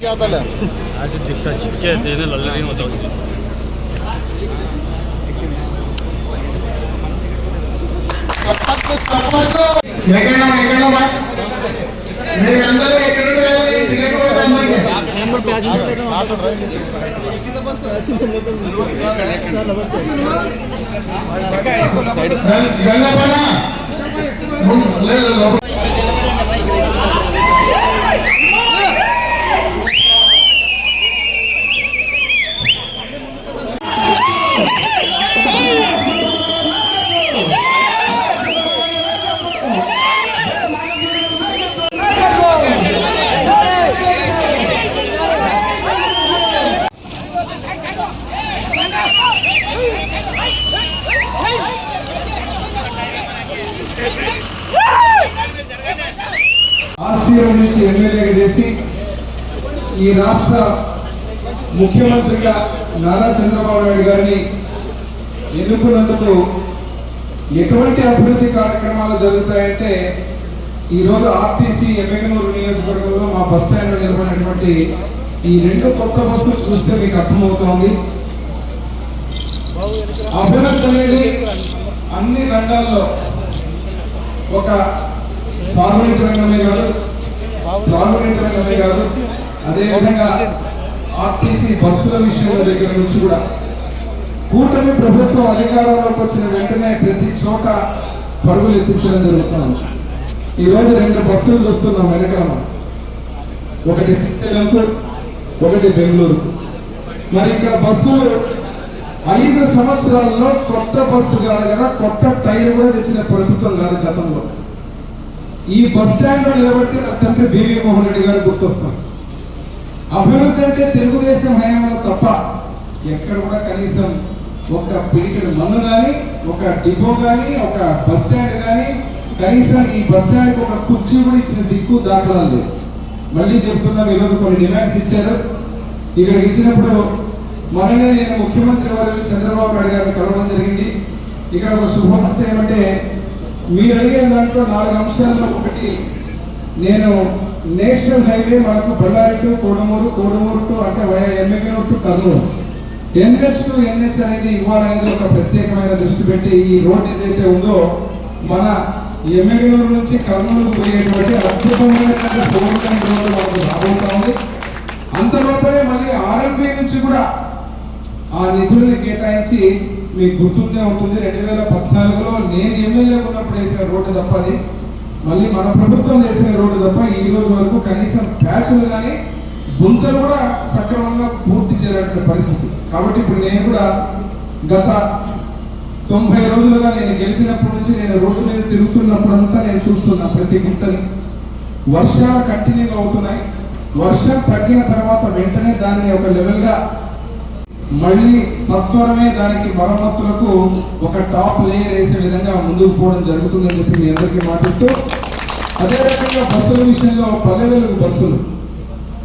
చేతలే ఆసి దిక్తా చిక్కే తేనే లల్లరీ అవుతావు ఎక్కడ ఎక్కడ మీరందరూ ఎక్కడ నెంబర్ ప్యాచ్ చిన్న బస్ చిన్న గంగపడ లేదు లోపల. నుంచి ఎమ్మెల్యేగా చేసి ఈ రాష్ట్ర ముఖ్యమంత్రిగా నారా చంద్రబాబు నాయుడు గారిని ఎన్నుకున్నందుకు ఎటువంటి అభివృద్ధి కార్యక్రమాలు జరుగుతాయంటే ఈరోజు ఆర్టీసీ ఎమ్మెగనూరు నియోజకవర్గంలో మా బస్ స్టాండ్లో నిలబడినటువంటి ఈ రెండు కొత్త బస్సులు చూస్తే మీకు అర్థమవుతోంది అభివృద్ధి అనేది అన్ని రంగాల్లో ఒక సాగునీటి రంగమే కాదు త్రాగునీటి రంగమే కాదు అదేవిధంగా ఆర్టీసీ బస్సుల విషయంలో దగ్గర నుంచి కూడా కూటమి ప్రభుత్వం అధికారంలోకి వచ్చిన వెంటనే ప్రతి చోట పరుగులు ఎత్తించడం జరుగుతుంది ఈరోజు రెండు బస్సులు చూస్తున్నాం వెనకాల. ఒకటి శ్రీశైలంకు ఒకటి బెంగళూరు మరి ఇక్కడ బస్సులు ఐదు సంవత్సరాల్లో కొత్త బస్సు కాదు కదా కొత్త టైర్ కూడా తెచ్చిన ప్రభుత్వం కాదు గతంలో. ఈ బస్ స్టాండ్లో నిలబట్టి నా తండ్రి బివి మోహన్ రెడ్డి గారు గుర్తొస్తాం అభివృద్ధి అంటే తెలుగుదేశం హయాంలో తప్ప ఎక్కడ కూడా కనీసం ఒక పిడికెడు మన్ను కానీ ఒక డిపో కానీ ఒక బస్ స్టాండ్ కానీ కనీసం ఈ బస్ స్టాండ్ ఒక కుర్చీ కూడా ఇచ్చిన దిక్కు దాఖలా లేదు మళ్ళీ చెప్తున్నాం ఈరోజు కొన్ని డిమాండ్స్ ఇచ్చారు. ఇక్కడికి ఇచ్చినప్పుడు మొన్ననే నేను ముఖ్యమంత్రి వారు చంద్రబాబు నాయుడు గారిని కలవడం జరిగింది. ఇక్కడ ఒక శుభవార్త ఏమంటే మీరు అడిగిన దాంట్లో నాలుగు అంశాల్లో ఒకటి నేను నేషనల్ హైవే మనకు బళ్ళారి టు కోడమూరు కోడమూరు టు అంటే via Emmiganur to Kurnool. NH to NH అనేది ఇవ్వాలనేది ఒక ప్రత్యేకమైన దృష్టి పెట్టి ఈ రోడ్ ఏదైతే ఉందో మన ఎమ్మెగనూరు నుంచి కర్నూలు పోయేటువంటి అద్భుతమైనటువంటి ఫోర్ రోడ్డు మనకు రాబోతా ఉంది. అంతలోపలే మళ్ళీ ఆర్ఎంపీ నుంచి కూడా ఆ నిధుల్ని కేటాయించి మీకు గుర్తుండే ఉంటుంది రెండు వేల పద్నాలుగులో నేను ఎమ్మెల్యే ఉన్నప్పుడు వేసిన రోడ్డు తప్ప అది మళ్ళీ మన ప్రభుత్వం చేసిన రోడ్డు తప్ప ఈ రోజు వరకు కనీసం ప్యాచ్లు కానీ గుంతలు కూడా సక్రమంగా పూర్తి చేయలేటువంటి పరిస్థితి. కాబట్టి ఇప్పుడు నేను కూడా గత తొంభై రోజులుగా నేను గెలిచినప్పటి నుంచి నేను రోడ్డు మీద తిరుగుతున్నప్పుడంతా నేను చూస్తున్నా ప్రతి గుంతని. వర్షాలు కంటిన్యూగా అవుతున్నాయి. వర్షం తగ్గిన తర్వాత వెంటనే దాన్ని ఒక లెవెల్గా మళ్ళీ సత్వరమే దానికి మరమ్మతులకు ఒక టాప్ లేయర్ వేసే విధంగా ముందుకు పోవడం జరుగుతుందని చెప్పి మీ అందరికీ మాటిస్తూ అదే రకంగా బస్సుల విషయంలో పల్లె బస్సులు.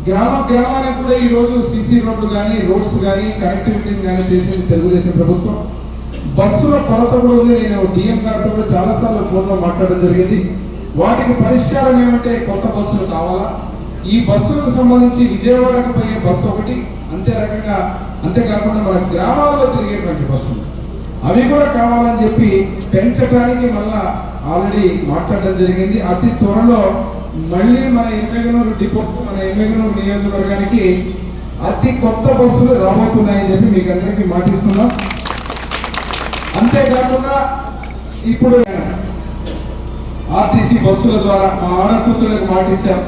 గ్రామ గ్రామానికి కూడా ఈ రోజు సీసీ రోడ్లు కానీ రోడ్స్ కానీ కనెక్టివిటీని కానీ చేసింది తెలుగుదేశం ప్రభుత్వం. బస్సుల కొరత కూడా ఉంది. నేను డిఎం గారితో కూడా చాలాసార్లు ఫోన్లో మాట్లాడడం జరిగింది. వాటికి పరిష్కారం ఏమంటే కొత్త బస్సులు కావాలా? ఈ బస్సులకు సంబంధించి విజయవాడకు పోయే బస్సు ఒకటి అంతే రకంగా అంతేకాకుండా మన గ్రామాల్లో తిరిగేటువంటి బస్సులు అవి కూడా కావాలని చెప్పి పెంచడానికి మళ్ళా ఆల్రెడీ మాట్లాడడం జరిగింది. అతి త్వరలో మళ్ళీ మన ఎమ్మెగనూరు డిపోకు మన ఎమ్మెగనూరు నియోజకవర్గానికి అతి కొత్త బస్సులు రాబోతున్నాయని చెప్పి మీకు అందరికీ మాటిస్తున్నాం. అంతేకాకుండా ఇప్పుడు ఆర్టీసీ బస్సుల ద్వారా మా ఆడపుత్రులకు మాటించాం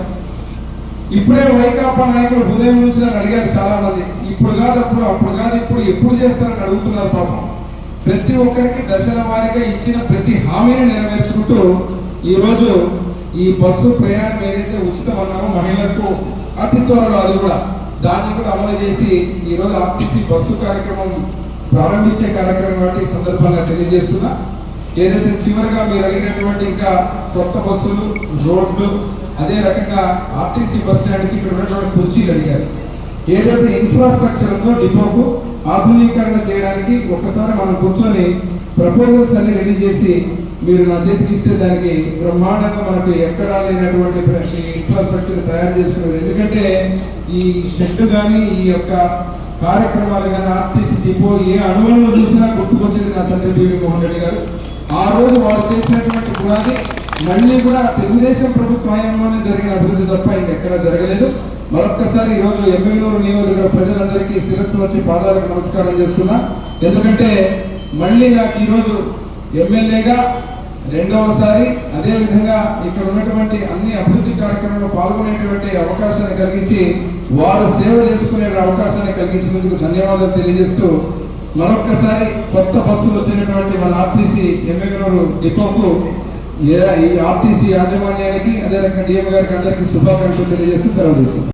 ఇప్పుడే వైకాపా నాయకులు ఉదయం నుంచి నన్ను అడిగారు చాలా మంది ఇప్పుడు కాదు అప్పుడు అప్పుడు కాదు ఇప్పుడు ఎప్పుడు చేస్తారని అడుగుతున్నారు పాపం. ప్రతి ఒక్కరికి దశల వారీగా ఇచ్చిన ప్రతి హామీని నెరవేర్చుకుంటూ ఈరోజు ఈ బస్సు ప్రయాణం ఏదైతే ఉచితం అన్నామో మహిళలకు అతి త్వరలో అది కూడా దాన్ని కూడా అమలు చేసి ఈ రోజు ఆర్టీసీ బస్సు కార్యక్రమం ప్రారంభించే కార్యక్రమం కాబట్టి సందర్భంగా తెలియజేస్తున్నా. ఏదైతే చివరిగా మీరు అడిగినటువంటి ఇంకా కొత్త బస్సులు రోడ్లు అదే రకంగా ఆర్టీసీ బస్ స్టాండ్కి ఇక్కడ ఉన్నటువంటి కుర్చీలు అడిగారు. ఏదైతే ఇన్ఫ్రాస్ట్రక్చర్ ఉందో డిపోకు ఆధునీకరణ చేయడానికి ఒకసారి మనం కూర్చొని ప్రపోజల్స్ అన్ని రెడీ చేసి మీరు నా చేతికి ఇస్తే దానికి బ్రహ్మాండంగా మనకు ఎక్కడా లేనటువంటి ఇన్ఫ్రాస్ట్రక్చర్ తయారు చేసుకున్నారు. ఎందుకంటే ఈ షెడ్ కానీ ఈ యొక్క కార్యక్రమాలు కానీ ఆర్టీసీ డిపో ఏ అణువులను చూసినా గుర్తుకొచ్చింది నా తండ్రి బీవీ మోహన్ రెడ్డి గారు. ఆ రోజు వారు చేసినటువంటి పునాది మళ్ళీ కూడా తెలుగుదేశం ప్రభుత్వ హయాంలోనే జరిగిన అభివృద్ధి తప్ప ఇంకెక్కడా జరగలేదు. మరొక్కసారి ఈరోజు ఎమ్మెల్యూరు నియోజకవర్గ ప్రజలందరికీ శిరస్సు వచ్చి పాదాలకు నమస్కారం చేస్తున్నా. ఎందుకంటే మళ్ళీ నాకు ఈరోజు ఎమ్మెల్యేగా రెండవసారి అదేవిధంగా ఇక్కడ ఉన్నటువంటి అన్ని అభివృద్ధి కార్యక్రమంలో పాల్గొనేటువంటి అవకాశాన్ని కలిగించి వారు సేవ చేసుకునే అవకాశాన్ని కలిగించినందుకు ధన్యవాదాలు తెలియజేస్తూ మరొక్కసారి కొత్త బస్సులు వచ్చినటువంటి మన ఆర్టీసీ ఎమ్మెల్యేలు డిపోకు ఈ ఆర్టీసీ యాజమాన్యానికి అదే రకంగా డిఎం గారికి అందరికీ శుభాకాంక్షలు తెలియజేస్తూ సెలవు తీసుకుంటాం